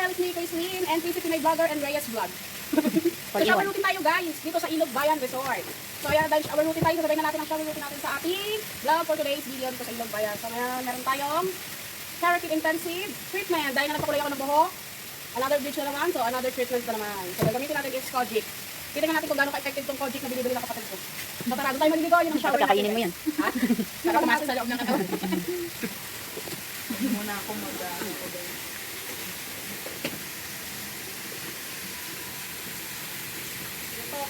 channel. It's me, Kayslin, and please my vlogger and Reyes Vlog. so, shower routine tayo guys, dito sa Ilog Bayan Resort. So, ayan, dahil shower routine tayo, sabay na natin ang shower routine natin sa ating vlog for today's video dito sa Ilog Bayan. So, ayan, meron tayong Keratin Intensive Treatment. Dahil na napakulay ako ng buhok, another bleach na naman, so another treatment na naman. So, gagamitin natin is Kojic. Tingnan natin kung gaano ka-effective tong Kojic na binibili ng kapatid ko. So, tara, doon tayo maliligo, yun ang shower Dapat kakainin mo yan. Ha? Para pumasok sa loob ng katawan. muna ako mag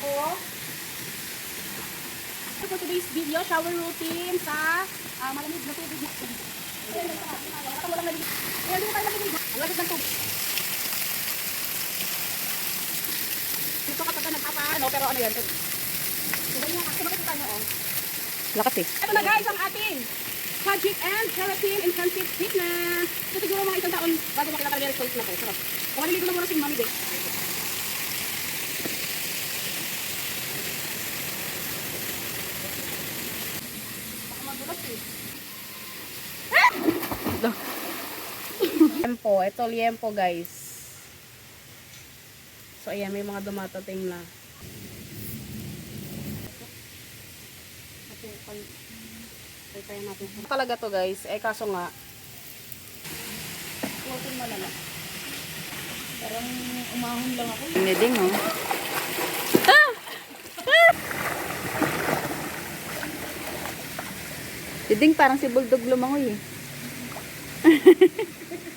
ko ako. For today's video, shower routine sa ah, malamig na tubig. Ito walang naligo. Kaya hindi tayo naliligo. Ang lamig ng tubig. Dito kapag ka nagpapa, ano, pero ano yan? So, ganyan kasi makikita nyo, oh. Lakas eh. Ito na guys, ang ating Kojic and Keratin Intensive Treatment. So, siguro mga isang taon bago makilala yung results na to. Sarap. Kung maliligo na muna si Mami Day. Eh. Liempo. Ito liempo guys. So ayan, may mga dumatating na. Talaga to guys. Eh kaso nga. Water malala. Parang umahon lang ako. Hindi din oh. Diding parang si Bulldog lumangoy eh.